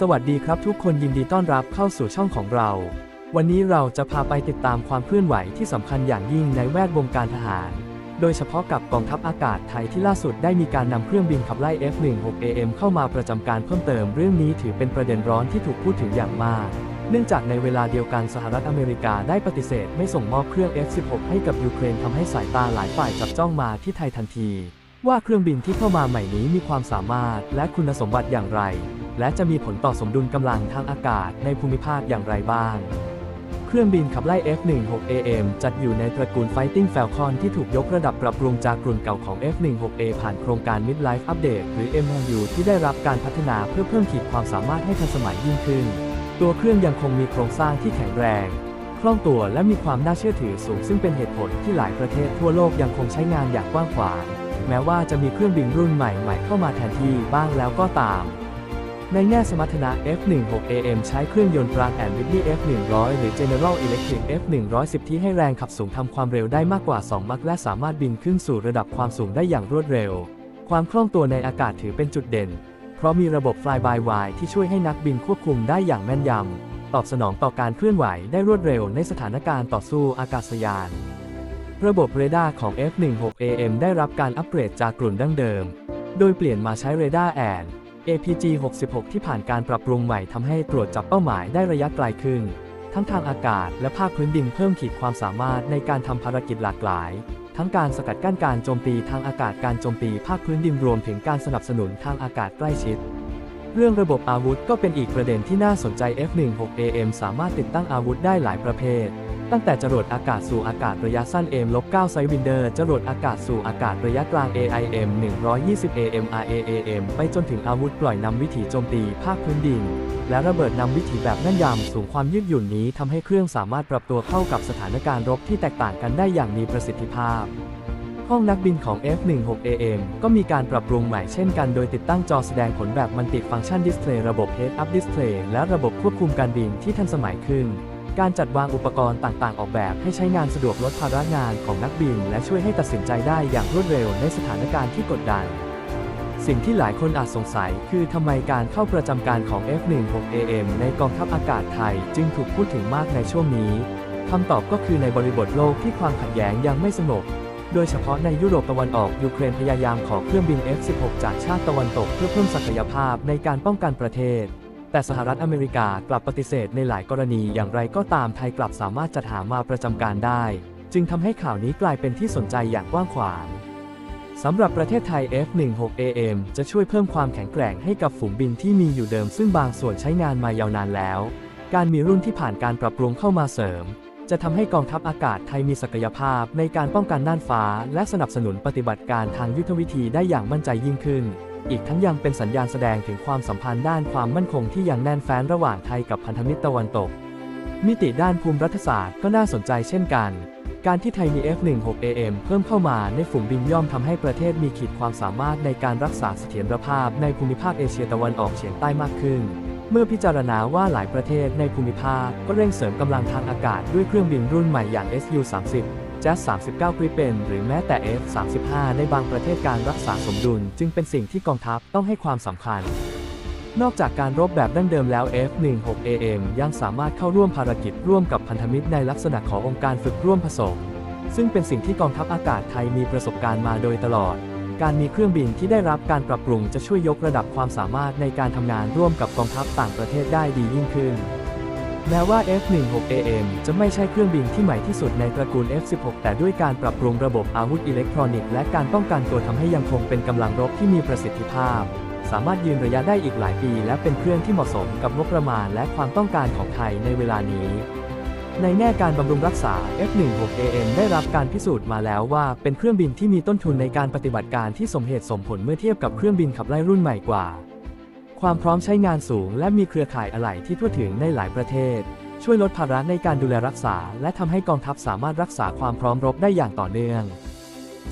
สวัสดีครับทุกคนยินดีต้อนรับเข้าสู่ช่องของเรา วันนี้เราจะพาไปติดตามความเคลื่อนไหวที่สำคัญอย่างยิ่งในแวดวงการทหาร โดยเฉพาะกับกองทัพอากาศไทยที่ล่าสุดได้มีการนำเครื่องบินขับไล่ F-16AM เข้ามาประจำการเพิ่มเติมเรื่องนี้ถือเป็นประเด็นร้อนที่ถูกพูดถึงอย่างมาก เนื่องจากในเวลาเดียวกันสหรัฐอเมริกาได้ปฏิเสธไม่ส่งมอบเครื่อง F-16 ให้กับยูเครนทำให้สายตาหลายฝ่ายจับจ้องมาที่ไทยทันที ว่าเครื่องบินที่เข้ามาใหม่นี้มีความสามารถและคุณสมบัติอย่างไร และจะมีผลต่อสมดุลกำลังทางอากาศในภูมิภาคอย่างไรบ้าง เครื่องบินขับไล่ F-16AM จัดอยู่ในตระกูล Fighting Falcon ที่ถูกยกระดับปรับปรุงจากกลุ่นเก่าของ F-16A ผ่านโครงการ Midlife Update หรือ MLU ที่ได้รับการพัฒนาเพื่อเพิ่มขีดความสามารถให้ทันสมัยยิ่งขึ้น ตัวเครื่องยังคงมีโครงสร้างที่แข็งแรงคล่องตัวและมีความน่าเชื่อถือสูงซึ่งเป็นเหตุผลที่หลายประเทศทั่วโลกยังคงใช้งานอย่างกว้างขวาง แม้ว่าจะมีเครื่องบินรุ่นใหม่ๆเข้ามาแทนที่บ้างแล้วก็ตาม ในแง่สมรรถนะ F16AM ใช้เครื่องยนต์ Pratt and Whitney F100 หรือ General Electric F110 ที่ให้แรงขับสูงทำความเร็วได้มากกว่า 2 มัคและสามารถบินขึ้นสู่ระดับความสูงได้อย่างรวดเร็ว ความคล่องตัวในอากาศถือเป็นจุดเด่น เพราะมีระบบ Fly by Wire ที่ช่วยให้นักบินควบคุมได้อย่างแม่นยำ ตอบสนองต่อการเคลื่อนไหวได้รวดเร็วในสถานการณ์ต่อสู้อากาศยาน ระบบเรดาร์ของ F16AM ได้รับการอัปเกรดจากกลุ่นดั้งเดิม โดยเปลี่ยนมาใช้เรดาร์แอน APG 66 ที่ผ่านการปรับปรุงใหม่ทำให้ตรวจจับเป้าหมายได้ระยะไกลขึ้น ทั้งทางอากาศและภาคพื้นดินเพิ่มขีดความสามารถในการทำภารกิจหลากหลาย ทั้งการสกัดกั้นการโจมตีทางอากาศการโจมตีภาคพื้นดินรวมถึงการสนับสนุนทางอากาศใกล้ชิด เรื่องระบบอาวุธก็เป็นอีกประเด็นที่น่าสนใจ F16AM สามารถติดตั้งอาวุธได้หลายประเภท ตั้งแต่จรวดอากาศสู่อากาศระยะสั้น M-9 ไซวินเดอร์จรวดอากาศสู่อากาศระยะกลาง AIM 120 AM RAAM ไปจนถึงอาวุธปล่อยนำวิถีโจมตีภาคพื้นดิน และระเบิดนำวิถีแบบแม่นยำสูงความยืดหยุ่นนี้ทำให้เครื่องสามารถปรับตัวเข้ากับสถานการณ์รบที่แตกต่างกันได้อย่างมีประสิทธิภาพ ห้องนักบินของ F16AM ก็มีการปรับปรุงใหม่เช่นกันโดยติดตั้งจอแสดงผลแบบมันติฟังก์ชันดิสเพลย์ระบบ Head Up Display และระบบควบคุมการบินที่ทันสมัยขึ้น การจัดวางอุปกรณ์ต่างๆ ออกแบบให้ใช้งานสะดวกลดภาระงานของนักบิน และช่วยให้ตัดสินใจได้อย่างรวดเร็วในสถานการณ์ที่กดดันสิ่งที่หลายคนอาจสงสัยคือทำไมการเข้าประจำการของ F16AM ในกองทัพอากาศไทย จึงถูกพูดถึงมากในช่วงนี้ คำตอบก็คือในบริบทโลกที่ความขัดแย้งยังไม่สงบ โดยเฉพาะในยุโรปตะวันออกยูเครนพยายามขอเครื่องบิน F16 จากชาติตะวันตกเพื่อเพิ่มศักยภาพในการป้องกันประเทศ แต่สหรัฐอเมริกากลับปฏิเสธในหลายกรณีอย่างไรก็ตามไทยกลับสามารถจัดหามาประจำการได้ จึงทำให้ข่าวนี้กลายเป็นที่สนใจอย่างกว้างขวางสำหรับประเทศไทย F16AM จะช่วยเพิ่มความแข็งแกร่งให้กับฝูงบินที่มีอยู่เดิมซึ่งบางส่วนใช้งานมายาวนานแล้ว การมีรุ่นที่ผ่านการปรับปรุงเข้ามาเสริม จะทำให้กองทัพอากาศไทยมีศักยภาพในการป้องกันน่านฟ้า และสนับสนุนปฏิบัติการทางยุทธวิธีได้อย่างมั่นใจยิ่งขึ้น อีกทั้งยังเป็นสัญญาณแสดงถึงความสัมพันธ์ด้านความมั่นคงที่ยังแน่นแฟ้นระหว่างไทยกับพันธมิตรตะวันตก มิติด้านภูมิรัฐศาสตร์ก็น่าสนใจเช่นกัน การที่ไทยมี F16AM เพิ่มเข้ามาในฝูงบินย่อมทำให้ประเทศมีขีดความสามารถในการรักษาเสถียรภาพในภูมิภาคเอเชียตะวันออกเฉียงใต้มากขึ้น เมื่อพิจารณาว่าหลายประเทศในภูมิภาคก็เร่งเสริมกำลังทางอากาศด้วยเครื่องบินรุ่นใหม่อย่าง Su-30 Jazz 39 Gripen หรือแม้แต่ F-35 ในบางประเทศการรักษาสมดุล จึงเป็นสิ่งที่กองทัพต้องให้ความสำคัญ นอกจากการรบแบบดั้งเดิมแล้ว F16AM ยังสามารถเข้าร่วมภารกิจร่วมกับพันธมิตรในลักษณะขององค์การฝึกร่วมผสม ซึ่งเป็นสิ่งที่กองทัพอากาศไทยมีประสบการณ์มาโดยตลอด การมีเครื่องบินที่ได้รับการปรับปรุงจะช่วยยกระดับความสามารถในการทำงานร่วมกับกองทัพต่างประเทศได้ดียิ่งขึ้น แม้ว่า F16AM จะไม่ใช่เครื่องบินที่ใหม่ที่สุดในตระกูล F16 แต่ด้วยการปรับปรุงระบบอาวุธอิเล็กทรอนิกส์และการป้องกันตัวทำให้ยังคงเป็นกำลังรบที่มีประสิทธิภาพ สามารถยืนระยะได้อีกหลายปี และเป็นเครื่องที่เหมาะสมกับงบประมาณและความต้องการของไทยในเวลานี้ ในแง่การบำรุงรักษา F16AM ได้รับการพิสูจน์มาแล้วว่า เป็นเครื่องบินที่มีต้นทุนในการปฏิบัติการที่สมเหตุสมผลเมื่อเทียบกับเครื่องบินขับไล่รุ่นใหม่กว่า ความพร้อมใช้งานสูง และมีเครือข่ายอะไหล่ที่ทั่วถึงในหลายประเทศ ช่วยลดภาระในการดูแลรักษา และทำให้กองทัพสามารถรักษาความพร้อมรบได้อย่างต่อเนื่อง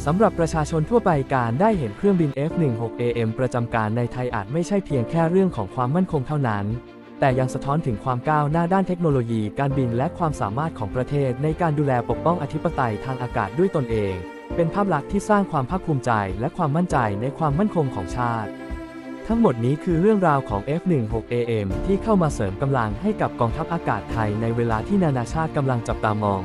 สำหรับประชาชนทั่วไปการได้เห็นเครื่องบิน F16AM ประจำการในไทยอาจไม่ใช่เพียงแค่เรื่องของความมั่นคงเท่านั้น แต่ยังสะท้อนถึงความก้าวหน้าด้านเทคโนโลยีการบินและความสามารถของประเทศในการดูแลปกป้องอธิปไตยทางอากาศด้วยตนเอง เป็นภาพลักษณ์ที่สร้างความภาคภูมิใจและความมั่นใจในความมั่นคงของชาติ ทั้งหมดนี้คือเรื่องราวของ F-16AM ที่เข้ามาเสริมกำลังให้กับกองทัพอากาศไทยในเวลาที่นานาชาติกำลังจับตามอง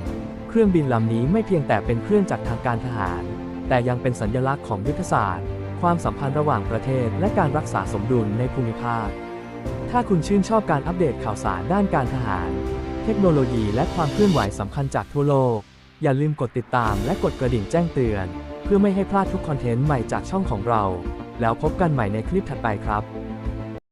เครื่องบินลำนี้ไม่เพียงแต่เป็นเครื่องจักรทางการทหาร แต่ยังเป็นสัญลักษณ์ของยุทธศาสตร์ ความสัมพันธ์ระหว่างประเทศ และการรักษาสมดุลในภูมิภาค ถ้าคุณชื่นชอบการอัปเดตข่าวสารด้านการทหาร เทคโนโลยีและความเคลื่อนไหวสำคัญจากทั่วโลก อย่าลืมกดติดตามและกดกระดิ่งแจ้งเตือน เพื่อไม่ให้พลาดทุกคอนเทนต์ใหม่จากช่องของเรา แล้วพบกันใหม่ในคลิปถัดไปครับ